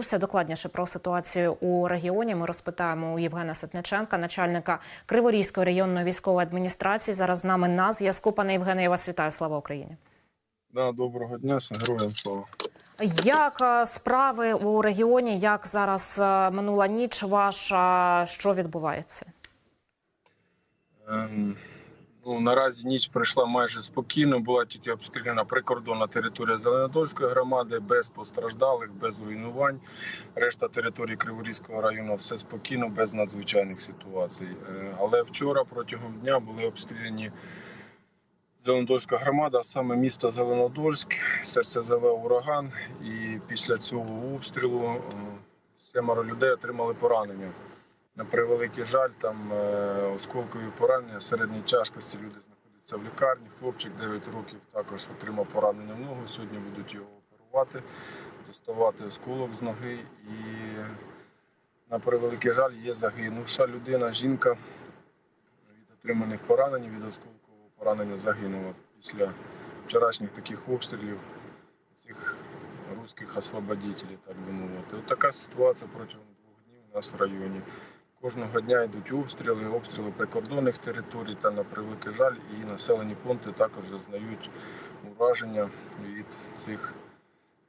Все докладніше про ситуацію у регіоні. Ми розпитаємо у Євгена Ситниченка, начальника Криворізької районної військової адміністрації. Зараз з нами на зв'язку. Пане Євгене, я вас вітаю. Слава Україні. Да, доброго дня, героям слава. Як е, справи у регіоні? Як зараз е, минула ніч ваша? Що відбувається? Ем, ну, наразі ніч пройшла майже спокійно. Була тільки обстріляна прикордонна територія Зеленодольської громади, без постраждалих, без руйнувань. Решта території Криворізького району все спокійно, без надзвичайних ситуацій. Е, але вчора протягом дня були обстріляні Зеленодольська громада, а саме місто Зеленодольськ, СРСЗВ Ураган. І після цього обстрілу е, семеро людей отримали поранення. На превеликий жаль, там е, осколкові поранення середньої тяжкості. Люди знаходяться в лікарні. Хлопчик 9 років також отримав поранення в ногу. Сьогодні будуть його оперувати, доставати осколок з ноги. І на превеликий жаль, є загинувша людина, жінка від отриманих поранень, від осколкового поранення загинула після вчорашніх таких обстрілів цих русських освободителів, так би мовити. От ситуація протягом двох днів у нас в районі. Кожного дня йдуть обстріли, обстріли прикордонних територій та на превеликий жаль, і населені пункти також зазнають ураження від цих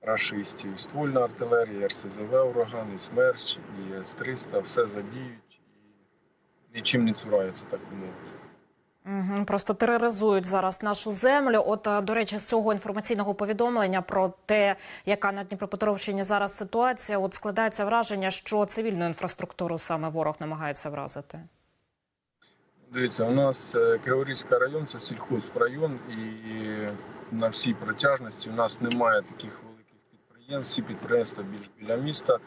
рашистів. І Ствольна артилерія, РСЗВ ураган, і СМЕРЧ, і С-300 все задіють і нічим не цураються, так би. Просто тероризують зараз нашу землю. От е, до речі, з цього інформаційного повідомлення про те, яка на Дніпропетровщині зараз ситуація, от складається враження, що цивільну інфраструктуру саме ворог намагається вразити. Дивіться, у нас е, Криворізький район це сільхозрайон, і на всій протяжності у нас немає таких великих підприємств. Всі підприємства більш біля міста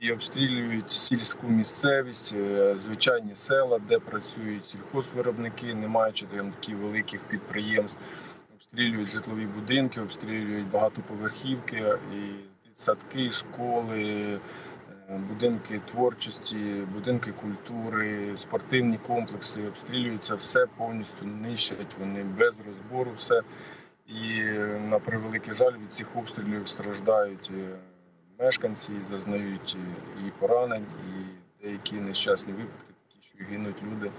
і обстрілюють сільську місцевість, е, звичайні села, де працюють сільхозвиробники, не маючи там таких великих підприємств. Обстрілюють житлові будинки, обстрілюють багатоповерхівки і садки, школи, е, будинки творчості, будинки культури, спортивні комплекси. Обстрілюється все повністю нищать вони без розбору. Все і е, на превеликий жаль від цих обстрілів страждають мешканці, зазнають і поранень, і деякі нещасні випадки, такі що гинуть люди.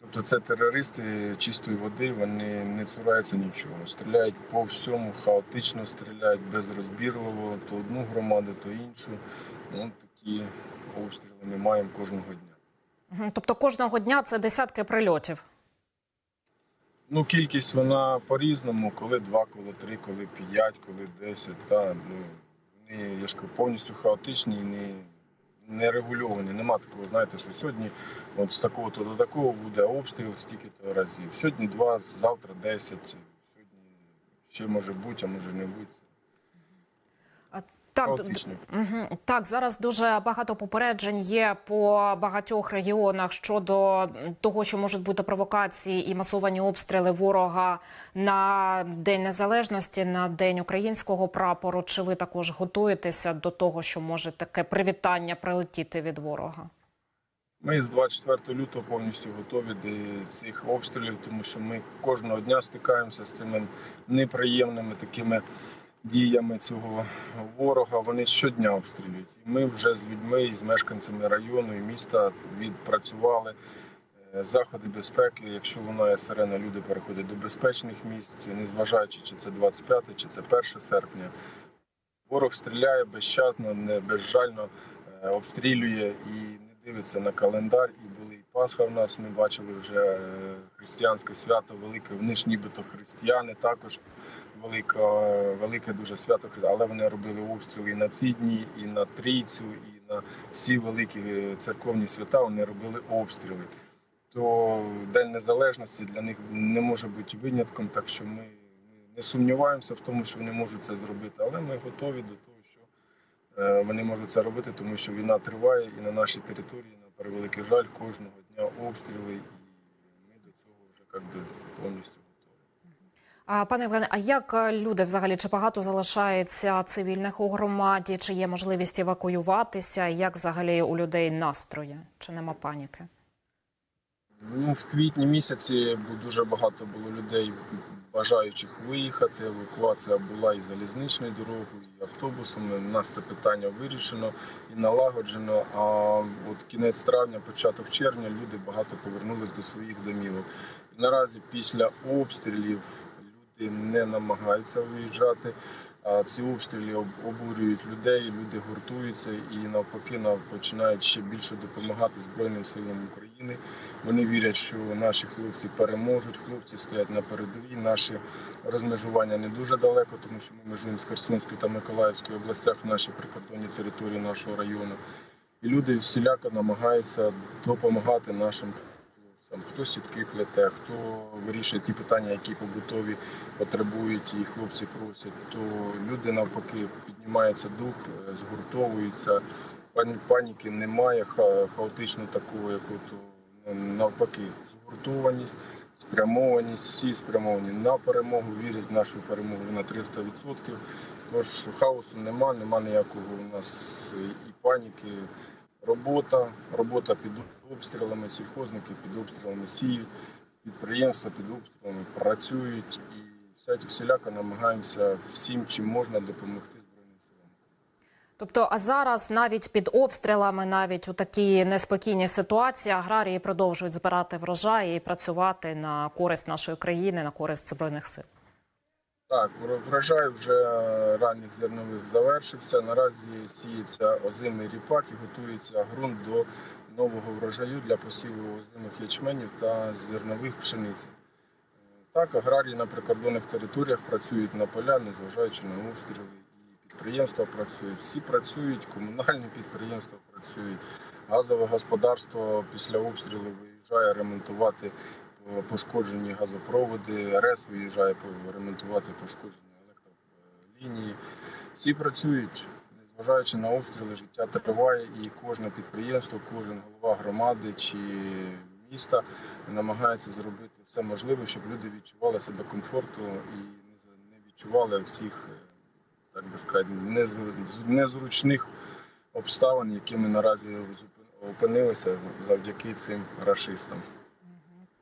Тобто це терористи чистої води, вони не цураються нічого. Стріляють по всьому, хаотично стріляють безрозбірливо, то одну громаду, то іншу. Ну, такі обстріли ми маємо кожного дня. Тобто кожного дня це десятки прильотів. Ну, кількість вона по-різному, коли два, коли три, коли п'ять, коли десять. Та, ну, я ж кажу, повністю хаотичні і не, не регульовані. Нема такого, знаєте, що сьогодні от з такого-то до такого буде обстріл стільки-то разів. Сьогодні два, завтра десять, сьогодні ще може бути, а може не бути. Так, Угу. Так, зараз дуже багато попереджень є по багатьох регіонах щодо того, що можуть бути провокації і масовані обстріли ворога на День Незалежності, на День українського прапору. Чи ви також готуєтеся до того, що може таке привітання прилетіти від ворога? Ми з 24 лютого повністю готові до цих обстрілів, тому що ми кожного дня стикаємося з цими неприємними такими діями цього ворога. Вони щодня обстрілюють. І ми вже з людьми і з мешканцями району і міста відпрацювали е, заходи безпеки. Якщо лунає сирена, люди переходять до безпечних місць, незважаючи, чи це 25, чи це 1 серпня. Ворог стріляє безщадно, не безжально е, обстрілює і не дивиться на календар. І були і Пасха в нас. Ми бачили вже е, християнське свято велике. Вони ж нібито християни також велике, велике дуже свято, але вони робили обстріли і на ці дні, і на трійцю, і на всі великі е, церковні свята. Вони робили обстріли. То День Незалежності для них не може бути винятком, так що ми не сумніваємося в тому, що вони можуть це зробити, але ми готові до того, що вони можуть це робити, тому що війна триває і на нашій території, на превеликий жаль, кожного дня обстріли, і ми до цього вже як би, повністю готові. А пане Євгене, а як е, люди взагалі чи багато залишається цивільних у громаді? Чи є можливість евакуюватися? Як взагалі у людей настрої? Чи нема паніки? Ну, в квітні місяці дуже багато було людей, бажаючих виїхати. Евакуація була і залізничною дорогою, і автобусами. У нас це питання вирішено і налагоджено. А от кінець травня, початок червня, люди багато повернулись до своїх домівок. І наразі після обстрілів люди не намагаються виїжджати. А ці обстріли обурюють людей, люди гуртуються і навпаки починають ще більше допомагати Збройним силам України. Вони вірять, що наші хлопці переможуть. Хлопці стоять на передовій. Наші розмежування не дуже далеко, тому що ми межуємо з Херсонською та Миколаївською областях в нашій прикордонній території нашого району. І люди всіляко намагаються допомагати нашим хлопцям. Хто сітки плете, хто вирішує ті питання, які побутові потребують, і хлопці просять, то люди навпаки піднімається дух, е, згуртовуються. Пані паніки немає, ха- хаотично такого, як от, ну, навпаки, згуртованість, спрямованість, всі спрямовані на перемогу, вірять в нашу перемогу на 300%. Тож хаосу нема, нема ніякого у нас і паніки. Робота, робота під обстрілами, сільхозники під обстрілами сіють, підприємства під обстрілами працюють і всіляко намагаємося всім, чим можна допомогти. Тобто, а зараз навіть під обстрілами, навіть у такій неспокійній ситуації, аграрії продовжують збирати врожай і працювати на користь нашої країни, на користь збройних сил. Так, врожай вже ранніх зернових завершився. Наразі сіється озимий ріпак і готується ґрунт до нового врожаю для посіву озимих ячменів та зернових пшениць. Так, аграрії на прикордонних територіях працюють на поля, незважаючи на обстріли. Підприємства працюють. Всі працюють, комунальні підприємства працюють. Газове господарство після обстрілу виїжджає ремонтувати пошкоджені газопроводи, РЕС виїжджає ремонтувати пошкоджені електролінії. Всі працюють, незважаючи на обстріли, життя триває, і кожне підприємство, кожен голова громади чи міста намагається зробити все можливе, щоб люди відчували себе комфортно і не відчували всіх, е, так би сказати, незручних обставин, якими наразі опинилися завдяки цим рашистам.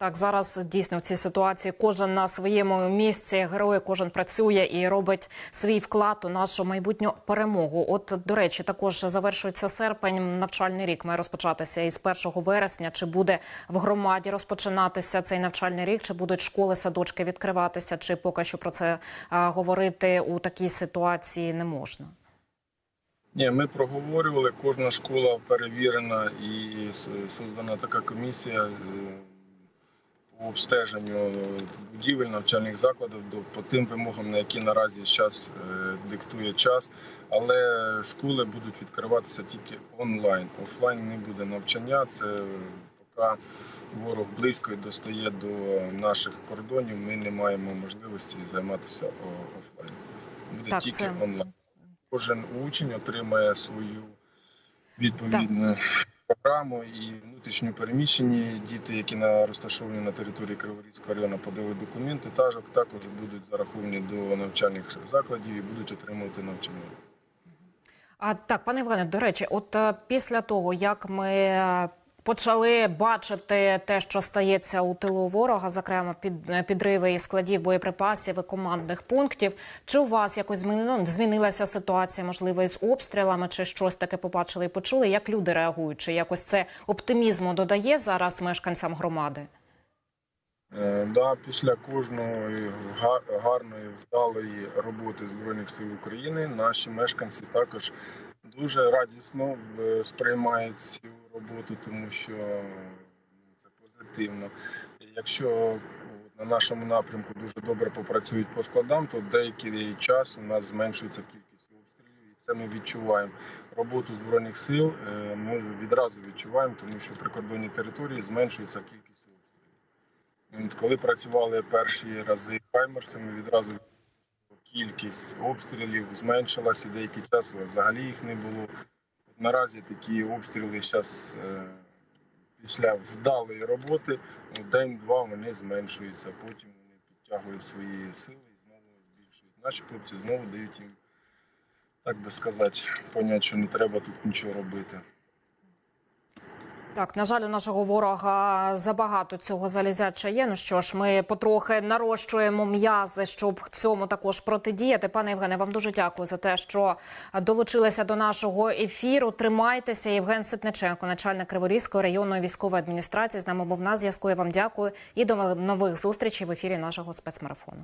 Так, зараз дійсно в цій ситуації кожен на своєму місці, герой, кожен працює і робить свій вклад у нашу майбутню перемогу. От до речі, також завершується серпень. Навчальний рік має розпочатися із 1 вересня. Чи буде в громаді розпочинатися цей навчальний рік? Чи будуть школи, садочки відкриватися? Чи поки що про це а, говорити у такій ситуації не можна? Ні, ми проговорювали, кожна школа перевірена і создана така комісія е, обстеженню будівель навчальних закладів до по тим вимогам, на які наразі зараз диктує час. Але школи будуть відкриватися тільки онлайн. Офлайн не буде навчання. Це поки ворог близько достає до наших кордонів. Ми не маємо можливості займатися офлайн. Буде Так, тільки це- онлайн кожен учень отримає свою відповідну програму і внутрішньо переміщені діти, які на розташовані на території Криворізького району, подали документи, також будуть зараховані до навчальних закладів і будуть отримувати навчання. А так, пане Іване, до речі, от е, після того, як ми почали бачити те, що стається у тилу ворога, зокрема під підриви і складів боєприпасів і командних пунктів, чи у вас якось змінило, змінилася ситуація, можливо, із обстрілами, чи щось таке побачили і почули? Як люди реагують? Чи якось це оптимізму додає зараз мешканцям громади? Е, Да, після кожної га- гарної вдалої роботи збройних сил України наші мешканці також дуже радісно е, сприймають цю роботу, тому що е, це позитивно. І Якщо на нашому напрямку дуже добре попрацюють по складам, то деякий час у нас зменшується кількість обстрілів, і це ми відчуваємо. Роботу збройних сил е, ми відразу відчуваємо, тому що при кордонній території зменшується кількість обстрілів. Коли працювали перші рази хаймерсами, відразу кількість обстрілів зменшилася, деякий час взагалі їх не було. Наразі такі обстріли зараз після вдалої роботи ну, день-два вони зменшуються, потім вони підтягують свої сили і знову збільшують. Наші хлопці знову дають їм, так би сказати, поняття, що не треба тут нічого робити. Так, на жаль, у нашого ворога забагато цього залізяча є. Ну що ж, ми потрохи нарощуємо м'язи, щоб цьому також протидіяти. Пане Євгене, вам дуже дякую за те, що долучилися до нашого ефіру. Тримайтеся, Євген Сипниченко, начальник Криворізької районної військової адміністрації. З нами був на зв'язку. Я вам дякую і до нових зустрічей в ефірі нашого спецмарафону.